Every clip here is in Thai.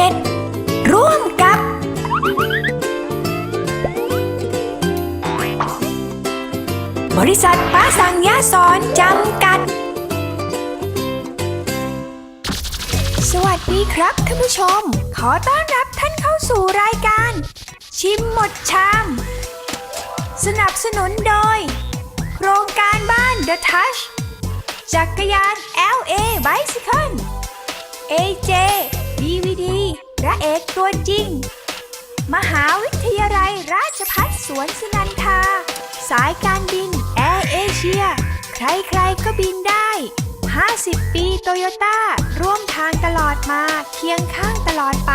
เน็ต ร่วมกับ บริษัทป้าสังยาสอนจำกัด สวัสดีครับท่านผู้ชม ขอต้อนรับท่านเข้าสู่รายการ ชิมหมดชาม สนับสนุนโดย โครงการบ้าน The Touch จักรยาน LA Bicycle AJ ดีวีดีพระเอกตัวจริง มหาวิทยาลัยราชพัฒสวนสุนันทา สายการบินแอร์เอเชีย ใครๆก็บินได้ 50 ปีโตโยต้าร่วมทางตลอดมาเคียงข้างตลอดไป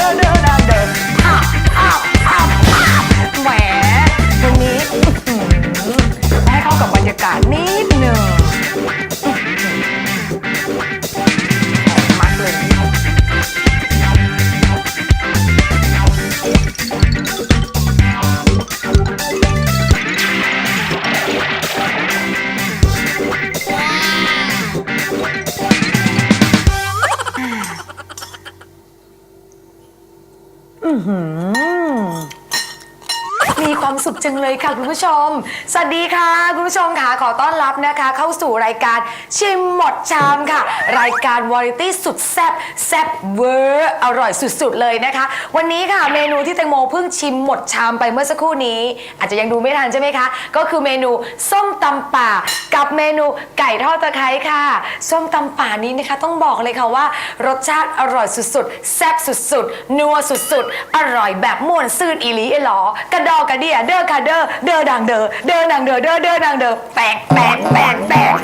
เด้อเดินเดินนางเดินอ้าวอ้าวอ้าวอ้าวแหมวันนี้อื้อหือให้เข้ากับบรรยากาศนี้ มี ความสุขจังเลยค่ะคุณผู้ชม สวัสดีค่ะ คุณผู้ชมค่ะขอต้อนรับนะคะ เข้าสู่รายการชิมหมดชามค่ะ รายการวาไรตี้สุดแซ่บแซ่บเวอร์อร่อยสุดๆเลยนะคะ วันนี้ค่ะเมนูที่แตงโมเพิ่งชิมหมดชามไปเมื่อสักครู่นี้ อาจจะยังดูไม่ทันใช่ไหมคะ ก็คือเมนูส้มตำป่า กับเมนูไก่ทอดตะไคร้ค่ะ ส้มตำป่านี้นะคะ ต้องบอกเลยค่ะว่ารสชาติอร่อยสุดๆแซ่บสุดๆนัวสุดๆอร่อยแบบม่วนซื่นอีหลีเอหลอกระดอกระเดียเด้อค่ะเด้อเด้อดังเด้อเด้อดังเด้อเด้อเด้อดังเด้อแปลกแปลกแปลกแปลก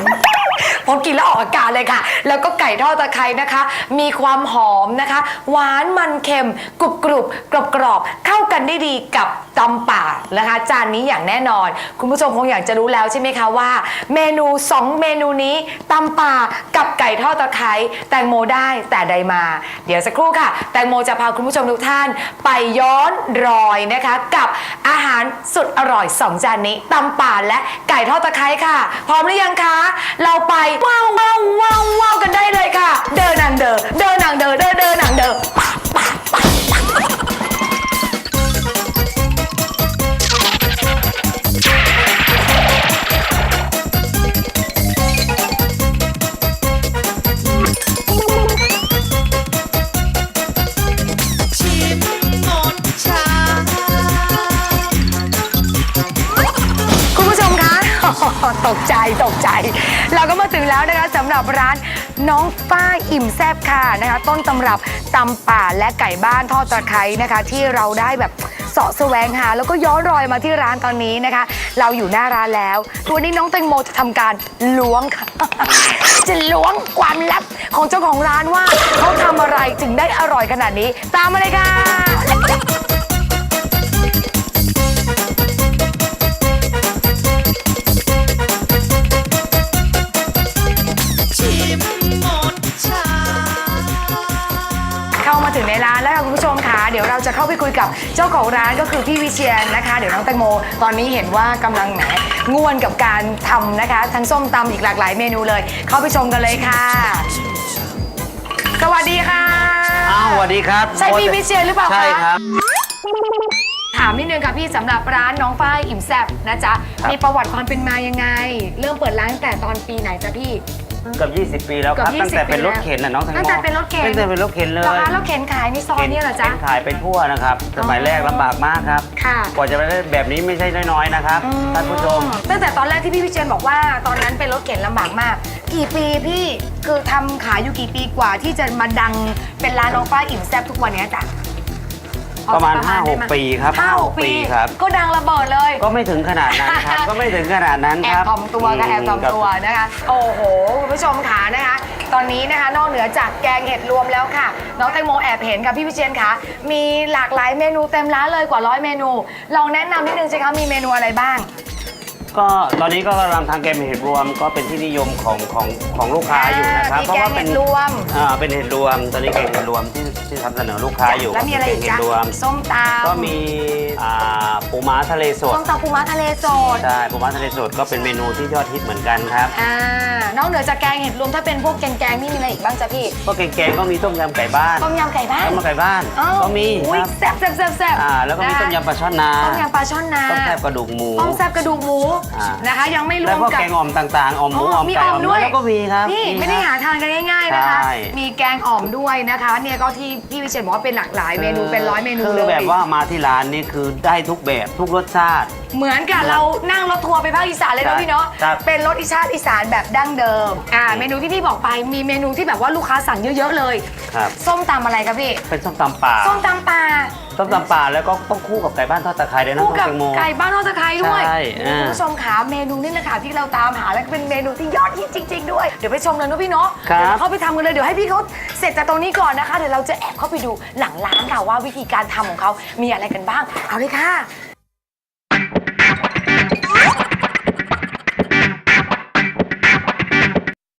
ผมกินแล้วออกอาการเลยค่ะ แล้วก็ไก่ทอดตะไคร้นะคะ มีความหอมนะคะ หวานมันเค็มกรุบกรุบกรอบกรอบเข้ากันได้ดีกับ ตำป่านะคะ จานนี้อย่างแน่นอน คุณผู้ชมคงอยากจะรู้แล้วใช่ไหมคะว่า เมนู 2 เมนูนี้ตำป่ากับไก่ทอดตะไคร้แตงโมได้แต่ใดมา เดี๋ยวสักครู่ค่ะ แตงโมจะพาคุณผู้ชมทุกท่าน ไปย้อนรอยนะคะ กับอาหารสุดอร่อย2จานนี้ตำป่าและไก่ทอดตะไคร้ค่ะ พร้อมหรือยังคะ เราไปว้าวว้าวว้าวว้าวกันได้เลยค่ะ เดินนางเดินเดินนางเดินเดินเดินนางเดิน ตกใจตกใจ เราก็มาถึงแล้วนะคะสำหรับร้านน้องฝ้ายอิ่มแซบค่ะนะคะ ต้นตำรับตำป่าและไก่บ้านทอดตะไคร้นะคะ ที่เราได้แบบเสาะแสวงหาแล้วก็ย้อนรอยมาที่ร้านตอนนี้นะคะ เราอยู่หน้าร้านแล้ววันนี้น้องแตงโมจะทำการล้วงค่ะ จะล้วงความลับของเจ้าของร้านว่าเขาทำอะไรถึงได้อร่อยขนาดนี้ ตามมาเลยค่ะ ดี๋ยวเราจะเข้าไปคุยกับเจ้าของร้านก็คือพี่วิเชียนนะคะ เดี๋ยวน้องแตงโม ตอนนี้เห็นว่ากำลังแหมง่วนกับการทำนะคะ ทั้งส้มตำอีกหลากหลายเมนูเลย เข้าไปชมกันเลยค่ะ สวัสดีค่ะ อ้าวสวัสดีครับใช่พี่วิเชียนหรือเปล่าคะ ใช่ครับ ถามนิดนึงค่ะพี่สำหรับร้านน้องฝ้ายอิ่มแซบนะจ๊ะ ครับ มีประวัติความเป็นมายังไง เริ่มเปิดร้านตั้งแต่ตอนปีไหนจ๊ะพี่ เกือบ20 ปีแล้วครับ เกือบตั้งแต่20เป็นรถปีแล้วเข็นน่ะน้องแตงโมตั้งแต่เป็นรถเข็น ตั้งแต่เป็นรถเข็นเลยเหรอคะแล้วเข็นขายในซอยเนี่ยเหรอจ๊ะ ข็นขายไปทั่วนะครับ สมัยอ๋อแรกลำบากมากครับ ค่ะ กว่าจะไปได้แบบนี้ไม่ใช่น้อยๆนะครับท่านผู้ชม ตั้งแต่ตอนแรกที่พี่วิเชียนบอกว่าตอนนั้นเป็นรถเข็นลำบากมาก กี่ปีพี่คือทำขายอยู่กี่ปีกว่าที่จะมาดังเป็นร้านน้องฝ้ายอิ่มแซ่บทุกวันเนี้ยจ้ะ ประมาณเอสัก5-6ได้ไหปีครับห้าหก5-6ปีปีครับ ก็ดังระเบิดเลย ก็ไม่ถึงขนาดนั้นครับ ก็ไม่ถึงขนาดนั้นแอครับบถ่อมตัวกับแอบถ่อมตัวนะคะ โอ้โห คุณผู้ชมขานะคะ ตอนนี้นะคะนอกเหนือจากแกงเห็ดรวมแล้วค่ะ น้องแตงโมแอบเห็นค่ะพี่วิเชียนคะมีหลากหลายเมนูเต็มร้านเลยกว่าร้อยเมนูลองแนะนำนิดนึงสิคะมีเมนูอะไรบ้าง ก็ตอนนี้ก็กำลังทางแกงเห็ดรวมก็เป็นที่นิยมของของของลูกค้าอยู่นะครับมีแกงเห็ดรวมอ่าเป็นเห็ดรวม ตอนนี้แกงเห็ดรวมที่ที่ทำเสนอลูกค้าอยู่แล้วมีอะไรอีกแงเห็จ๊ะดรวมส้มตำก็มีอ่าปูม้าทะเลสดส้มตำปูม้าทะเลสดใช่ปูม้าทะเลสดก็เป็นเมนูที่ยอดฮิตเหมือนกันครับอ่านอกเหนือจากแกงเห็ดรวมถ้าเป็นพวกแกงๆนี่มีอะไรอีกบ้างจ๊ะพี่ก็แกงๆก็มีต้มยำไก่บ้านต้มยำไก่บ้านต้มยำไก่บ้านอ้าวก็มีอุ้ยครับแซ่บแซ่บแซ่บแซ่บอ่าแล้วก็มีนะคะต้มยำปลาช่อนนาต้มยำปลาช่อนนาต้มแซ่บกระดูกหมูต้มแซ่บกระดูกหมูอ่านนะคะ ยังไม่รแล้ววมก็กับ แกงอ่อมต่างๆอ่อมหมูอ๋ออ่อมมีไก่อ่ออ่มอมด้วยเนื้อแล้วก็มีครับ นี่มีไม่ได้ครับหาทานกันง่ายๆนะคะ ใช่ มีแกงอ่อมด้วยนะคะ เนี่ยก็ที่พี่วิเชียรบอกว่าเป็นหลากหลายเมนูเป็นร้อยเมนูคืเลอย แบบว่ามาที่ร้านนี่คือได้ทุกแบบทุกรสชาติ เหมือนกับเรานั่งรถทัวร์ไปภาคอีสานเลยครันะบพี่เนาะ ครับเป็นรสอีสานอีสานแบบดั้งเดิม อ่า เมนูที่พี่บอกไปมีเมนูที่แบบว่าลูกค้าสั่งเยอะๆเลย ครับ ส้มตำอะไรครับพี่ เป็นส้มตำป่า ส้มตำปลา ส้มตำป่าแล้วก็ต้องคู่กับไก่บ้านทอดตะไคร้ด้วยนะคู่น้องกับแตงโม ไก่บ้านทอดตะไคร้ด้วยใช่อ่าคุณผู้ชมขาเมนูนี่แหละค่ะที่เราตามหาและเป็นเมนูที่ยอดฮิตจริง ๆ ด้วย เดี๋ยวไปชมเลยนะพี่เนาะครับ เดี๋ยวเราเข้าไปทำกันเลยเดี๋ยวให้พี่เขาเสร็จจากตรงนี้ก่อนนะคะเดี๋ยวเราจะแอบเข้าไปดูหลังร้านค่ะว่าวิธีการทำของเขามีอะไรกันบ้างเอาเลยค่ะ